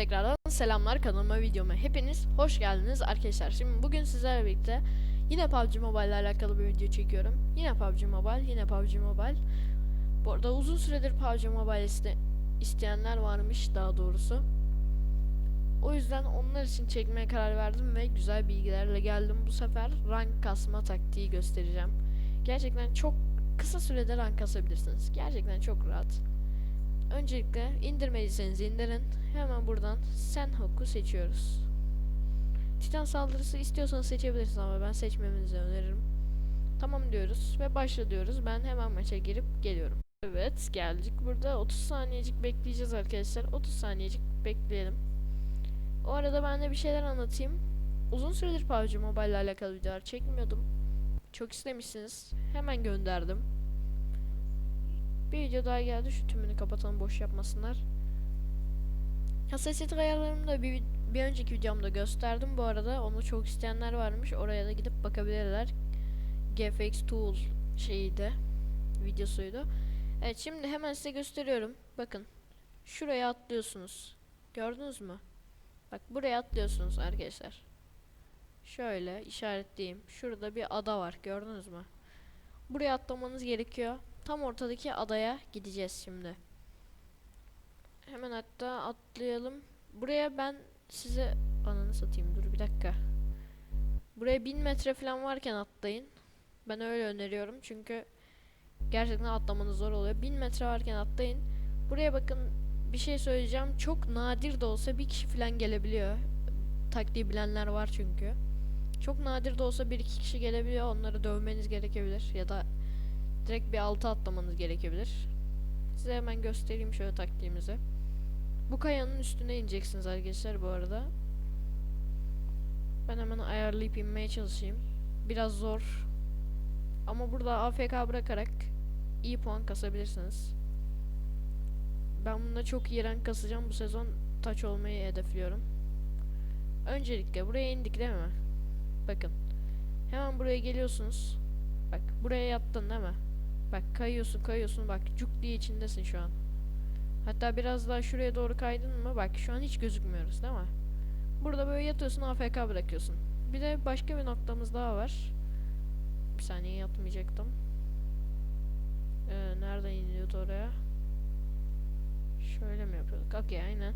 tekrardan selamlar kanalıma videoma hepiniz hoş geldiniz arkadaşlar. Şimdi bugün sizlerle birlikte yine PUBG Mobile ile alakalı bir video çekiyorum. Yine PUBG Mobile, yine PUBG Mobile. Bu arada uzun süredir PUBG Mobile iste isteyenler varmış daha doğrusu. O yüzden onlar için çekmeye karar verdim ve güzel bilgilerle geldim. Bu sefer rank kasma taktiği göstereceğim. Gerçekten çok kısa sürede rank kasabilirsiniz. Gerçekten çok rahat. Öncelikle indirmediyseniz indirin. Hemen buradan Senhok'u seçiyoruz. Titan saldırısı istiyorsanız seçebilirsiniz ama ben seçmemenizi öneririm. Tamam diyoruz ve başla diyoruz. Ben hemen maça girip geliyorum. Evet geldik. Burada 30 saniyecik bekleyeceğiz arkadaşlar. 30 saniyecik bekleyelim. O arada ben de bir şeyler anlatayım. Uzun süredir PUBG Mobile ile alakalı videolar çekmiyordum. Çok istemişsiniz. Hemen gönderdim. Bir video daha geldi. Şu tümünü kapatalım boş yapmasınlar. Hassasiyet ayarlarımı da bir, bir önceki videomda gösterdim bu arada. Onu çok isteyenler varmış. Oraya da gidip bakabilirler. GFX Tool şeyiydi. Videosuydu. Evet şimdi hemen size gösteriyorum. Bakın. Şuraya atlıyorsunuz. Gördünüz mü? Bak buraya atlıyorsunuz arkadaşlar. Şöyle işaretleyeyim. Şurada bir ada var. Gördünüz mü? Buraya atlamanız gerekiyor. Tam ortadaki adaya gideceğiz şimdi. Hemen hatta atlayalım. Buraya ben size ananı satayım dur bir dakika. Buraya 1000 metre falan varken atlayın. Ben öyle öneriyorum çünkü gerçekten atlamanız zor oluyor. 1000 metre varken atlayın. Buraya bakın bir şey söyleyeceğim. Çok nadir de olsa bir kişi falan gelebiliyor. Taktiği bilenler var çünkü. Çok nadir de olsa bir iki kişi gelebiliyor. Onları dövmeniz gerekebilir ya da direkt bir alta atlamanız gerekebilir. Size hemen göstereyim şöyle taktiğimizi. Bu kayanın üstüne ineceksiniz arkadaşlar bu arada. Ben hemen ayarlayıp inmeye çalışayım. Biraz zor. Ama burada AFK bırakarak iyi puan kasabilirsiniz. Ben bunda çok iyi rank kasacağım. Bu sezon taç olmayı hedefliyorum. Öncelikle buraya indik değil mi? Bakın. Hemen buraya geliyorsunuz. Bak buraya yattın değil mi? Bak kayıyorsun kayıyorsun bak cuk diye içindesin şu an. Hatta biraz daha şuraya doğru kaydın mı bak şu an hiç gözükmüyoruz değil mi? Burada böyle yatıyorsun AFK bırakıyorsun. Bir de başka bir noktamız daha var. Bir saniye yatmayacaktım. Ee, nereden iniyordu oraya? Şöyle mi yapıyorduk? Okey aynen.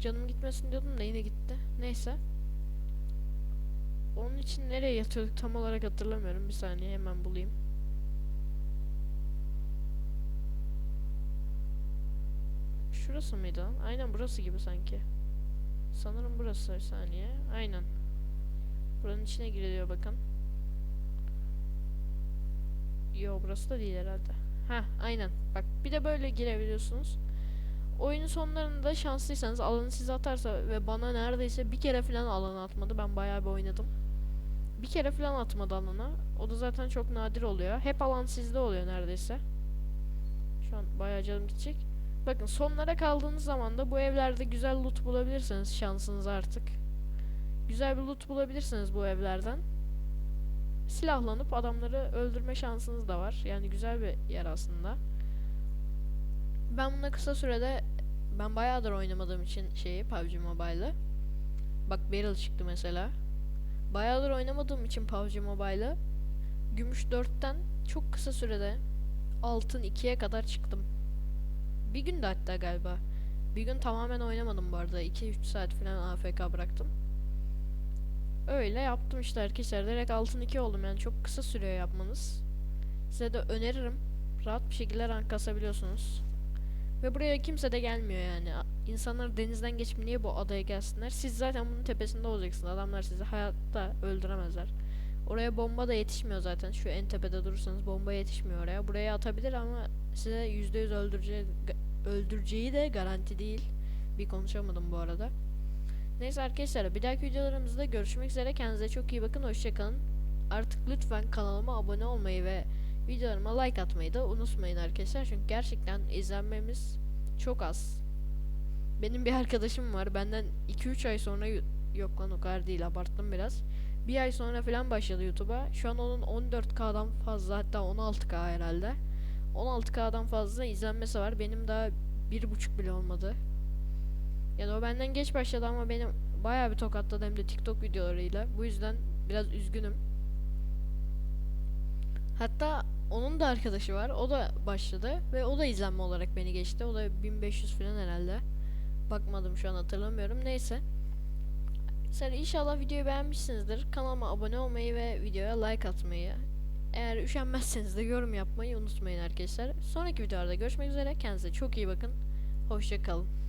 Canım gitmesin diyordum da yine gitti. Neyse. Onun için nereye yatıyorduk tam olarak hatırlamıyorum. Bir saniye hemen bulayım. Şurası mıydı lan? Aynen burası gibi sanki. Sanırım burası saniye. Aynen. Buranın içine giriliyor bakın. Yo burası da değil herhalde. Ha aynen. Bak bir de böyle girebiliyorsunuz. Oyunun sonlarında şanslıysanız alanı size atarsa ve bana neredeyse bir kere falan alanı atmadı. Ben bayağı bir oynadım. Bir kere falan atmadı alana. O da zaten çok nadir oluyor. Hep alan sizde oluyor neredeyse. Şu an bayağı canım gidecek. Bakın sonlara kaldığınız zaman da bu evlerde güzel loot bulabilirsiniz şansınız artık. Güzel bir loot bulabilirsiniz bu evlerden. Silahlanıp adamları öldürme şansınız da var. Yani güzel bir yer aslında. Ben buna kısa sürede ben bayağıdır oynamadığım için şeyi PUBG Mobile'ı. Bak Barrel çıktı mesela. Bayağıdır oynamadığım için PUBG Mobile'ı Gümüş 4'ten çok kısa sürede Altın 2'ye kadar çıktım. Bir günde hatta galiba. Bir gün tamamen oynamadım bu arada. 2-3 saat falan AFK bıraktım. Öyle yaptım işte arkadaşlar. Direkt altın 2 oldum yani çok kısa sürüyor yapmanız. Size de öneririm. Rahat bir şekilde rank kasabiliyorsunuz. Ve buraya kimse de gelmiyor yani. İnsanlar denizden geçip niye bu adaya gelsinler? Siz zaten bunun tepesinde olacaksınız. Adamlar sizi hayatta öldüremezler. Oraya bomba da yetişmiyor zaten. Şu en tepede durursanız bomba yetişmiyor oraya. Buraya atabilir ama size %100 öldüreceği, ga- öldüreceği de garanti değil. Bir konuşamadım bu arada. Neyse arkadaşlar bir dahaki videolarımızda görüşmek üzere. Kendinize çok iyi bakın. Hoşçakalın. Artık lütfen kanalıma abone olmayı ve videolarıma like atmayı da unutmayın arkadaşlar. Çünkü gerçekten izlenmemiz çok az. Benim bir arkadaşım var. Benden 2-3 ay sonra yok lan o kadar değil abarttım biraz. Bir ay sonra falan başladı YouTube'a. Şu an onun 14K'dan fazla hatta 16K herhalde. 16K'dan fazla izlenmesi var. Benim daha bir buçuk bile olmadı. Yani o benden geç başladı ama benim bayağı bir tokatladı hem de TikTok videolarıyla. Bu yüzden biraz üzgünüm. Hatta onun da arkadaşı var. O da başladı ve o da izlenme olarak beni geçti. O da 1500 falan herhalde. Bakmadım şu an hatırlamıyorum. Neyse. Sen inşallah videoyu beğenmişsinizdir. Kanalıma abone olmayı ve videoya like atmayı. Eğer üşenmezseniz de yorum yapmayı unutmayın arkadaşlar. Sonraki videolarda görüşmek üzere. Kendinize çok iyi bakın. Hoşça kalın.